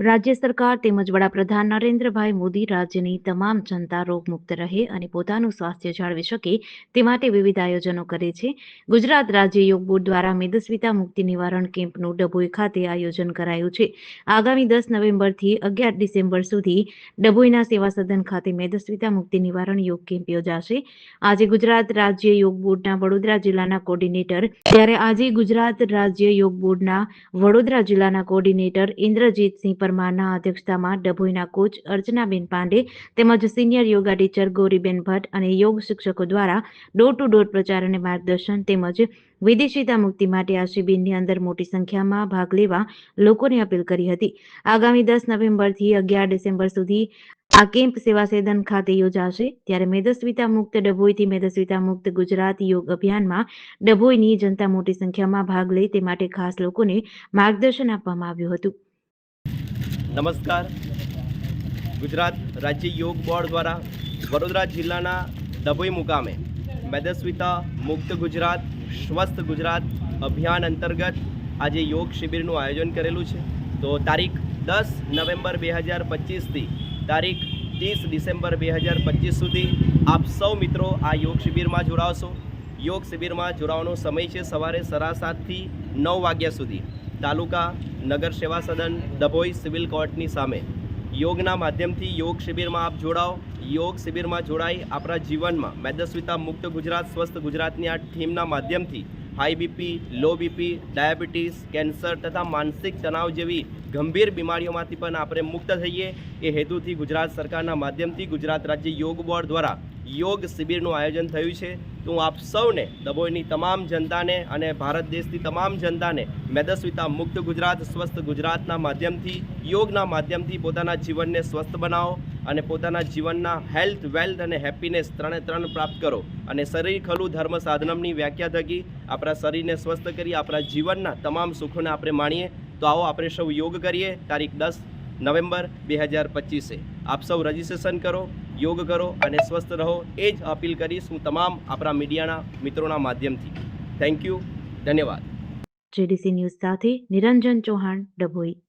રાજ્ય સરકાર તેમજ વડાપ્રધાન નરેન્દ્રભાઈ મોદી રાજ્યની તમામ જનતા રોગમુક્ત રહે અને પોતાનું સ્વાસ્થ્ય જાળવી શકે તે માટે વિવિધ આયોજનો કરે છે. ગુજરાત રાજ્ય યોગ બોર્ડ દ્વારા મેદસ્વીતા મુક્તિ નિવારણ કેમ્પનું ડભોઈ ખાતે આયોજન કરાયું છે. આગામી દસ નવેમ્બરથી અગિયાર ડિસેમ્બર સુધી ડભોઈના સેવા સદન ખાતે મેદસ્વીતા મુક્તિ નિવારણ યોગ કેમ્પ યોજાશે. આજે ગુજરાત રાજ્ય યોગ બોર્ડના વડોદરા જિલ્લાના કોર્ડિનેટર ત્યારે આજે ગુજરાત રાજ્ય યોગ બોર્ડના વડોદરા જિલ્લાના કોર્ડિનેટર ઇન્દ્રજીતસિંહ પરમારના અધ્યક્ષતામાં ડભોઈના કોચ અર્ચનાબેન પાંડે તેમજ senior yoga teacher Gauriben Bhatt અને યોગ શિક્ષકો દ્વારા ડોર ટુ ડોર પ્રચાર અને માર્ગદર્શન તેમજ વિદેશીતા મુક્તિ માટે આ શિબિરની અંદર મોટી સંખ્યામાં ભાગ લેવા લોકોને અપીલ કરી હતી. આગામી દસ નવેમ્બરથી અગિયાર ડિસેમ્બર સુધી આ કેમ્પ સેવા સેદન ખાતે યોજાશે. ત્યારે મેદસ્વીતા મુક્ત ડભોઈથી મેદસ્વીતા મુક્ત ગુજરાત યોગ અભિયાનમાં ડભોઈની જનતા મોટી સંખ્યામાં ભાગ લે તે માટે ખાસ લોકોને માર્ગદર્શન આપવામાં આવ્યું હતું. નમસ્કાર. ગુજરાત રાજ્ય યોગ બોર્ડ દ્વારા વડોદરા જિલ્લાના ડભોઈ મુકામે મેદસ્વીતા મુક્ત ગુજરાત, સ્વસ્થ ગુજરાત અભિયાન અંતર્ગત આજે યોગ શિબિરનું આયોજન કરેલું છે. તો તારીખ દસ નવેમ્બર બે હજાર પચીસથી તારીખ ત્રીસ ડિસેમ્બર બે હજાર પચીસ સુધી આપ સૌ મિત્રો આ યોગ શિબિરમાં જોડાવશો. યોગ શિબિરમાં જોડાવાનો સમય છે સવારે સરા સાતથી નવ વાગ્યા સુધી. તાલુકા નગર સેવા સદન ડભોઈ સિવિલ કોર્ટની સામે. યોગના માધ્યમથી યોગ શિબિરમાં આપ જોડાઓ. યોગ શિબિરમાં જોડાઈ આપણા જીવનમાં મેદસ્વીતા મુક્ત ગુજરાત, સ્વસ્થ ગુજરાતની આ થીમના માધ્યમથી high BP low BP diabetes, cancer તથા માનસિક તણાવ જેવી ગંભીર બીમારીઓમાંથી પણ આપણે મુક્ત થઈએ એ હેતુથી ગુજરાત સરકારના માધ્યમથી ગુજરાત રાજ્ય યોગ બોર્ડ દ્વારા યોગ શિબિરનું આયોજન થયું છે. તો હું આપ સૌને દબોઈની તમામ જનતાને અને ભારત દેશની તમામ જનતાને મેદસ્વીતા મુક્ત ગુજરાત, સ્વસ્થ ગુજરાતના માધ્યમથી, યોગના માધ્યમથી પોતાના જીવનને સ્વસ્થ બનાવો અને પોતાના જીવનના હેલ્થ વેલ્થ અને હેપીનેસ ત્રણે ત્રણ પ્રાપ્ત કરો અને શરીર ખલું ધર્મ સાધનમની વ્યાખ્યા થકી આપણા શરીરને સ્વસ્થ કરી આપણા જીવનના તમામ સુખોને આપણે માણીએ. તો આવો આપણે સૌ યોગ કરીએ. તારીખ દસ નવેમ્બર બે હજાર પચીસે. આપ સૌ રજિસ્ટ્રેશન કરો. યોગ કરો અને સ્વસ્થ રહો, એ જ અપીલ કરીશ હું તમામ આપણા મીડિયાના મિત્રોના માધ્યમથી. થેન્ક યુ ધન્યવાદ. જેડીસી ન્યૂઝ સાથે નિરંજન ચૌહાણ, ડભોઈ.